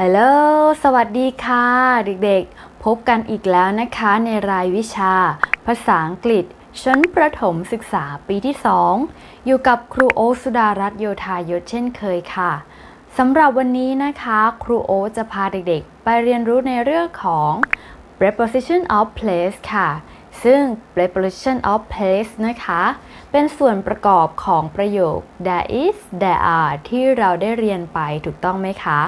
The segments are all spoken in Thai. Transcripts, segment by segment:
ฮัลโหล สวัสดีค่ะ เด็กๆ พบกันอีกแล้วนะคะในรายวิชา ภาษาอังกฤษ ชั้นประถมศึกษาปีที่ 2 อยู่กับครูโอสุดารัตน์โยธายศเช่นเคยค่ะสำหรับวันนี้นะคะ ครูโอจะพาเด็กๆ ไปเรียนรู้ในเรื่องของ preposition of place ค่ะ ซึ่ง preposition of place นะคะ เป็นส่วนประกอบของประโยค there is there are ที่เราได้เรียนไปถูกต้องไหมคะ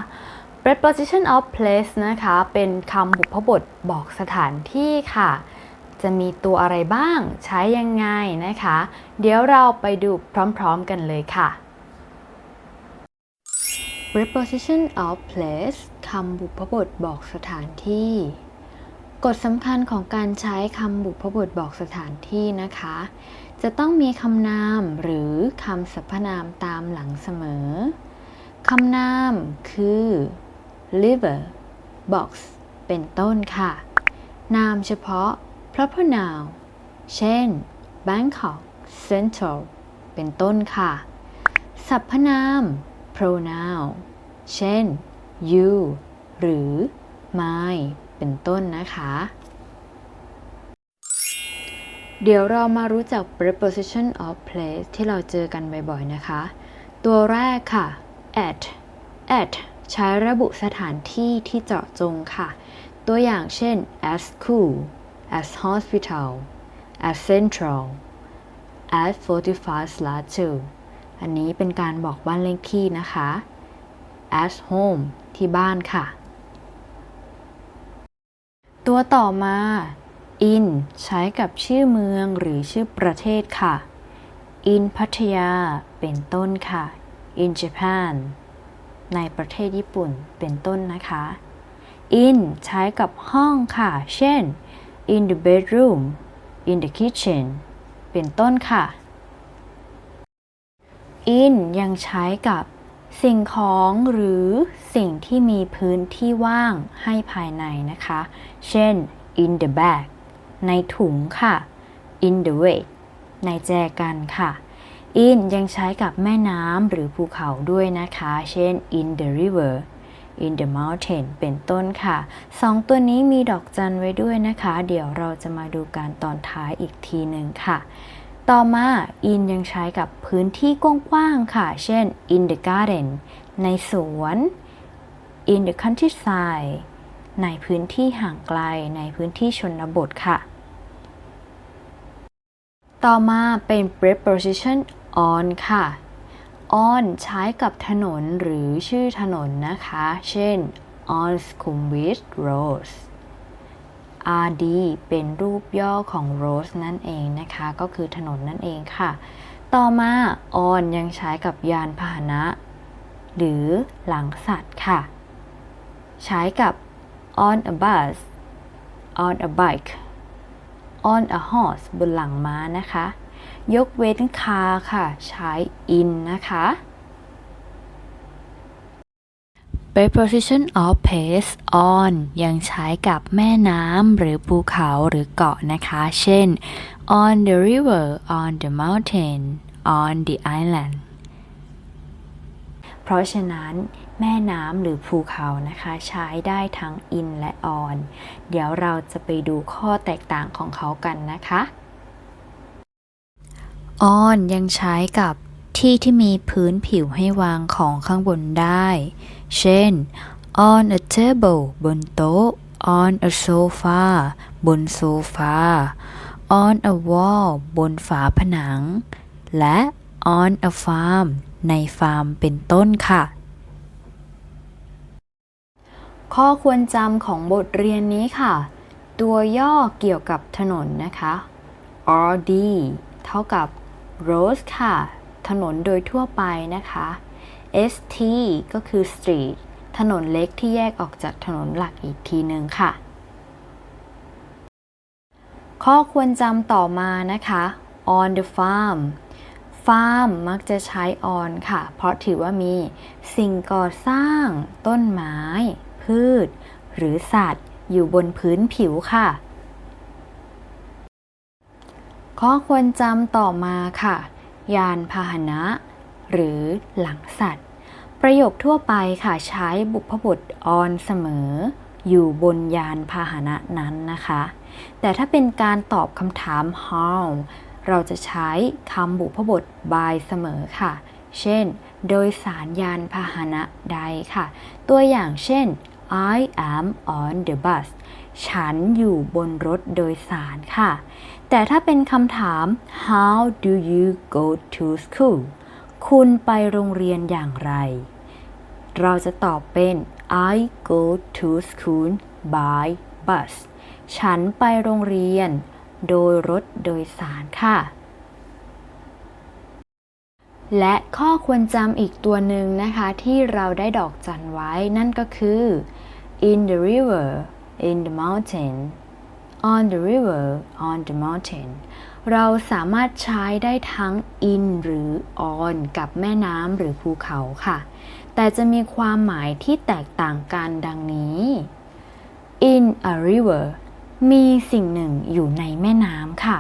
preposition of place นะคะ เป็นคำบุพบทบอกสถานที่ค่ะ จะมีตัวอะไรบ้าง ใช้ยังไงนะคะ เดี๋ยวเราไปดูพร้อมๆกันเลยค่ะ preposition of place คำบุพบทบอกสถานที่ กฎสำคัญของการใช้คำบุพบทบอกสถานที่นะคะ จะต้องมีคำนามหรือคำสรรพนามตามหลังเสมอ คำนามคือ liver box เป็นต้นค่ะ นามเฉพาะ proper noun เช่น Bangkok Central เป็นต้นค่ะ สรรพนาม pronoun เช่น you หรือ my เป็นต้นนะคะ เดี๋ยวเรามารู้จัก preposition of place ที่เราเจอกันบ่อยๆนะคะ ตัวแรกค่ะ at at ใช้ระบุสถานที่ที่เจาะจงค่ะ ตัวอย่างเช่น at school at hospital at central at 45 slash 2อันนี้เป็นการบอกบ้านเลขที่นะคะ at home ที่บ้านค่ะ ตัวต่อมา in ใช้กับชื่อเมืองหรือชื่อประเทศค่ะ in พัทยาเป็นต้นค่ะ in Japan ในประเทศญี่ปุ่นเป็นต้นนะคะ in ใช้กับห้องค่ะ เช่น in the bedroom in the kitchen เป็นต้นค่ะ in ยังใช้กับสิ่งของหรือสิ่งที่มีพื้นที่ว่างให้ภายในนะคะ เช่น in the bag ในถุงค่ะ in the way ในแจกันค่ะ in ยังใช้กับแม่น้ำหรือภูเขาด้วยนะคะ เช่น in the river in the mountain เป็นต้นค่ะ สองตัวนี้มีดอกจันไว้ด้วยนะคะ เดี๋ยวเราจะมาดูการตอนท้ายอีกทีหนึ่งค่ะ ต่อมา in ยังใช้กับพื้นที่กว้างๆค่ะ เช่น in the garden ในสวน in the countryside ในพื้นที่ห่างไกล ในพื้นที่ชนบทค่ะ ต่อมาเป็น preposition on ค่ะ on ใช้กับถนนหรือชื่อถนนนะคะ เช่น on Sukhumvit Road RD เป็นรูปย่อของ road นั่นเองนะคะ ก็คือถนนนั่นเองค่ะ ต่อมา on ยังใช้กับยานพาหนะ หรือหลังสัตว์ค่ะ ใช้กับ on a bus on a bike on a horse บนหลังม้านะคะ ยกเว้น car ค่ะ ใช้ in นะคะ preposition of place on ยังใช้กับแม่น้ำหรือภูเขาหรือเกาะนะคะ เช่น on the river on the mountain on the island เพราะฉะนั้นแม่น้ำหรือภูเขานะคะ ใช้ได้ทั้ง in และ on เดี๋ยวเราจะไปดูข้อแตกต่างของเขากันนะคะ on ยังใช้กับที่ที่มีพื้นผิวให้วางของข้างบนได้ เช่น on a table บนโต๊ะ on a sofa บนโซฟา on a wall บนฝาผนัง และ on a farm ในฟาร์มเป็นต้นค่ะ ข้อควรจำของบทเรียนนี้ค่ะ ตัวย่อเกี่ยวกับถนนนะคะ RD เท่ากับ road ค่ะ ถนนโดยทั่วไปนะคะ ST ก็คือ street ถนนเล็กที่แยกออกจากถนนหลักอีกทีหนึ่งค่ะ ข้อควรจำต่อมานะคะ on the farm farm มักจะใช้ on ค่ะ เพราะถือว่ามีสิ่งก่อสร้าง ต้นไม้ พืช หรือสัตว์ อยู่บนพื้นผิวค่ะ ข้อควรจำต่อมาค่ะ ยานพาหนะ หรือหลังสัตว์ ประโยคทั่วไปค่ะใช้บุพบท on เสมอ อยู่บนยานพาหนะนั้นนะคะ แต่ถ้าเป็นการตอบคำถาม how เราจะใช้คำบุพบท by เสมอค่ะ เช่น โดยสารยานพาหนะใดค่ะ ตัวอย่างเช่น I am on the bus ฉันอยู่บนรถโดยสารค่ะ แต่ถ้าเป็นคำถาม how do you go to school คุณไปโรงเรียนอย่างไร เราจะตอบเป็น I go to school by bus ฉันไปโรงเรียน โดยรถโดยสารค่ะ และข้อควรจำอีกตัวหนึ่งนะคะ ที่เราได้ดอกจันไว้นั่นก็คือ in the river in the mountain on the river on the mountain เราสามารถใช้ได้ทั้ง in หรือ on กับแม่น้ำหรือภูเขาค่ะ แต่จะมีความหมายที่แตกต่างกันดังนี้ in a river มีสิ่งหนึ่งอยู่ในแม่น้ำค่ะ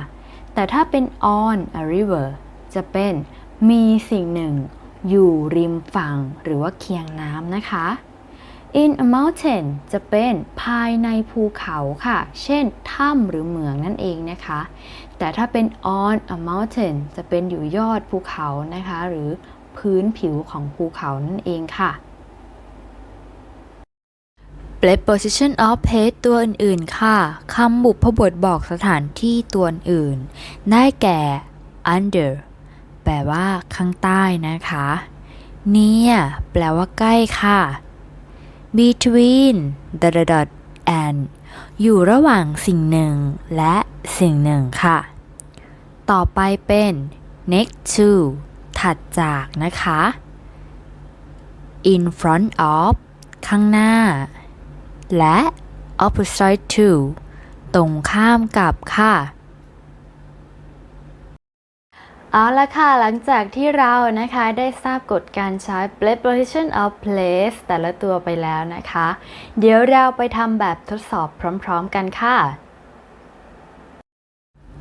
แต่ถ้าเป็น on a river จะเป็นมีสิ่งหนึ่งอยู่ริมฝั่งหรือว่าเคียงน้ำนะคะ in a mountain จะเป็นภายในภูเขาค่ะ เช่น ถ้ำหรือเหมืองนั่นเองนะคะ แต่ถ้าเป็น on a mountain จะเป็นอยู่ยอดภูเขานะคะ หรือพื้นผิวของภูเขานั่นเองค่ะ preposition of place ตัวอื่น ๆ ค่ะ คำบุพบทบอกสถานที่ตัวอื่น ได้แก่ under แปลว่าข้างใต้นะคะ near แปลว่าใกล้ค่ะ between dot dot dot and อยู่ระหว่างสิ่งหนึ่งและสิ่งหนึ่งค่ะ ต่อไปเป็น next to ถัดจากนะคะ in front of ข้างหน้า และ opposite to ตรงข้ามกับค่ะ เอาละค่ะ หลังจากที่เรานะคะได้ทราบกฎการใช้ preposition of place แต่ละตัวไปแล้วนะคะ เดี๋ยวเราไปทำแบบทดสอบพร้อมๆกันค่ะ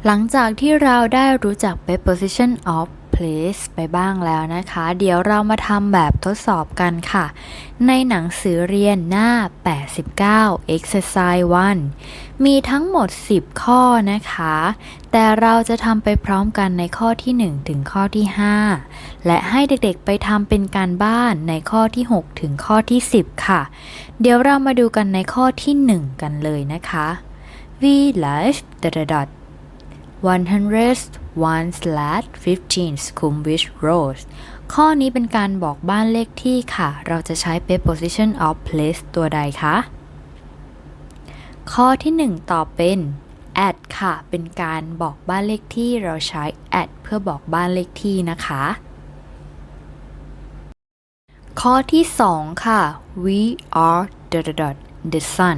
หลังจากที่เราได้รู้จัก preposition of place ไปบ้างแล้วนะคะ เดี๋ยวเรามาทำแบบทดสอบกันค่ะ ในหนังสือเรียนหน้า 89 exercise 1 มีทั้งหมด 10 ข้อนะคะ แต่เราจะทำไปพร้อมกันในข้อที่ 1 ถึงข้อที่ 5 และให้เด็กๆไปทำเป็นการบ้านในข้อที่ 6 ถึงข้อที่ 10 ค่ะ เดี๋ยวเรามาดูกันในข้อที่ 1 กันเลยนะคะ we live dot dot dot 101 slash 15 Scombridge Road ข้อนี้เป็นการบอกบ้านเลขที่ค่ะ เราจะใช้ preposition of place ตัวใดคะ ข้อที่ 1ตอบเป็น at ค่ะ เป็นการบอกบ้านเลขที่เราใช้ at เพื่อบอกบ้านเลขที่นะคะ ข้อที่ 2 ค่ะ we are dot the sun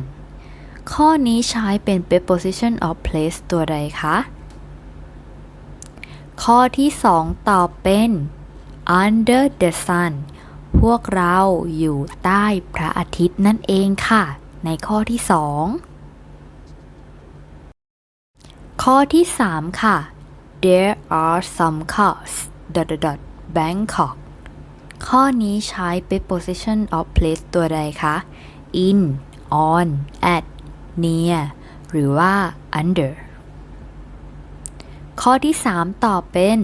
ข้อนี้ใช้เป็น preposition of place ตัวใดคะ ข้อที่2ตอบเป็น under the sun พวกเราอยู่ใต้พระอาทิตย์นั่นเองค่ะ ในข้อที่2ข้อที่3ค่ะ there are some cars dot dot dot Bangkok ข้อนี้ใช้ preposition of place ตัวใดคะ in on at near หรือว่า under ข้อที่ 3 ตอบเป็น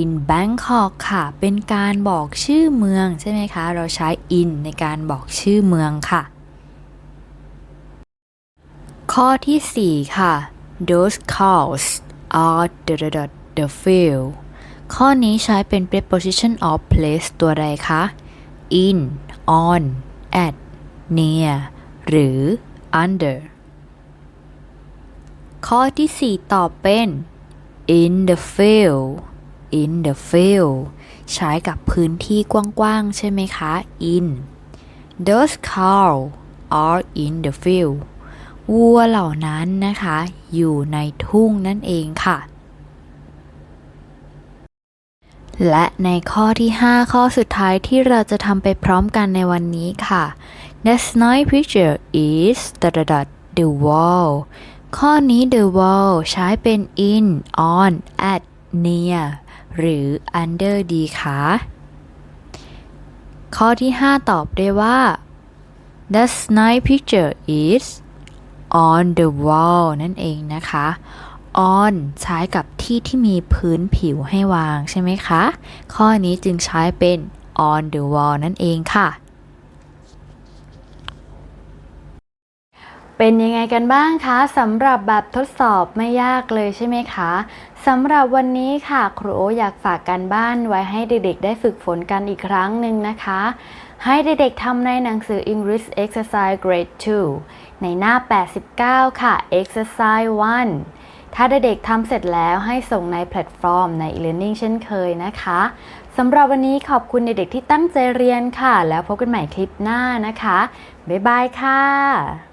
in Bangkok ค่ะ เป็นการบอกชื่อเมืองใช่ไหมคะ เราใช้ in ในการบอกชื่อเมืองค่ะ ข้อที่ 4 ค่ะ those cows are the the the the field ข้อนี้ใช้เป็น preposition of place ตัวใดคะ in on at near หรือ under ข้อที่ 4 ตอบเป็น in the field in the field ใช้กับพื้นที่กว้างๆ ใช่ไหมคะ in those cows are in the field วัวเหล่านั้นนะคะ อยู่ในทุ่งนั่นเองค่ะ และในข้อที่ 5 ข้อสุดท้ายที่เราจะทำไปพร้อมกันในวันนี้ค่ะ The nice picture is the wall ข้อนี้ the wall ใช้เป็น in on at near หรือ under ดีคะข้อที่ 5 ตอบได้ว่า That nice picture is on the wall นั่นเองนะคะ on ใช้กับที่ที่มีพื้นผิวให้วางใช่ไหมคะ ข้อนี้จึงใช้เป็น on the wall นั่นเองค่ะ เป็นยังไงกันบ้างคะสำหรับแบบทดสอบไม่ยากเลยใช่ไหมคะสำหรับวันนี้ค่ะครูโออยากฝากการบ้านไว้ให้เด็กๆ ได้ฝึกฝนกันอีกครั้งหนึ่งนะคะ ให้เด็กๆทำในหนังสือ English Exercise Grade 2 ในหน้า 89 ค่ะ Exercise 1 ถ้าเด็กๆทำเสร็จแล้วให้ส่งในแพลตฟอร์มใน e-learning เช่นเคยนะคะสำหรับวันนี้ขอบคุณเด็กๆที่ตั้งใจเรียนค่ะ แล้วพบกันใหม่คลิปหน้านะคะ บ๊ายบายค่ะ